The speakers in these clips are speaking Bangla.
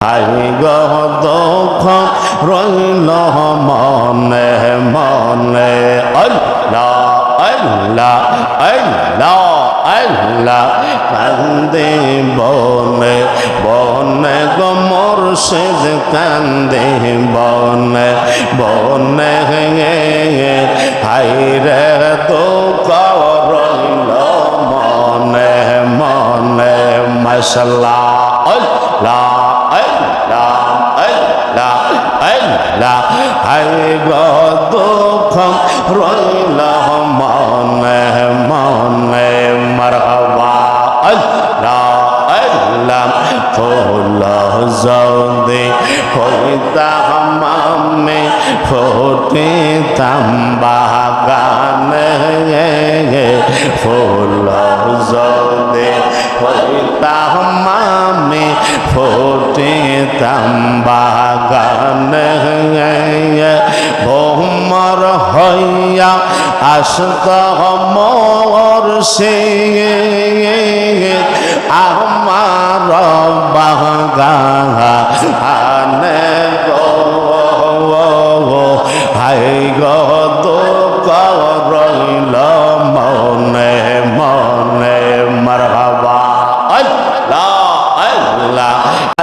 আই গহ দুঃখ রইল মনে মনে। আল্লাহ আল্লাহ আল্লাহ আল্লাহ কান্দে বনে বনে গো মুর্শিদ, কান্দে বনে বনে হাই রে দুঃখ রইল মনে মনে। মশলা لا هاي بدوكم رلا من من مرحبا لا ألم فولا زودي فوتا مامي فوتي تنبا غاني فولا زودي فوتا مامي ফোটে তাম্বাগান ভোমর হইয়া আসত মোর সে আমার বাগান গো হাই গো দুঃখ রইল মনে মনে মারহাবা আল্লাহ আল্লাহ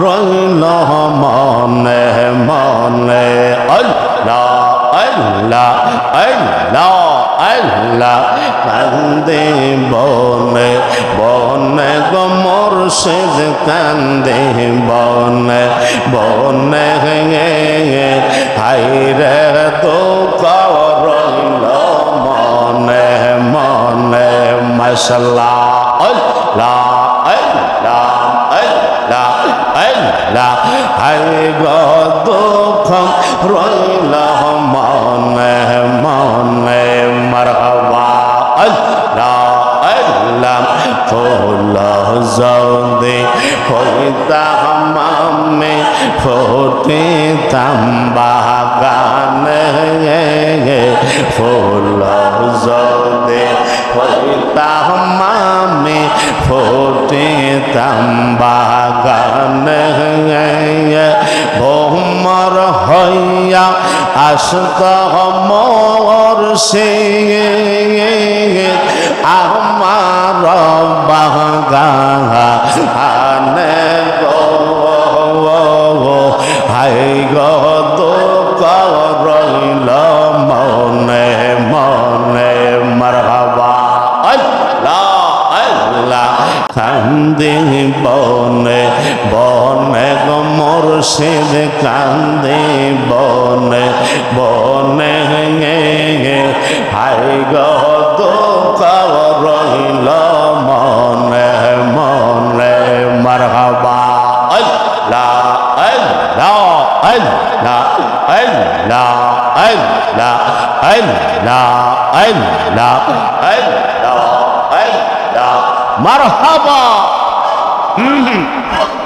রইল মনে মনে অল্প আল্লাহ আল্লাহ আল্লাহ। কান্দে বনে বনে গো মুর্শিদ, কান্দে বনে বনে হাই রে, দুঃখ রইল মনে মনে মশলা আল্লাহ আল্লাহ আল্লাহ আল্লাহ। হাই গো দুঃখ রইল মনে মারহাবা আল্লাহ আল্লাহ ফুল জৌদে হইতা মামে ফোটে তাম্বাগান ফুল জৌদে হইতা মামে ফোটে তাম্বাগান ভোমর রাস্তা মর সে। আমার বাগা হানে হাই গদ কর মুর্শিদ কান্দে বনে বনে হাই গো রইল মনে মনে মারহাবা। আল্লাহ আল্লাহ আল্লাহ আল্লাহ আল্লাহ আল্লাহ আল্লাহ আল্লাহ আল্লাহ মারহাবা। ইল্লাল্লাহ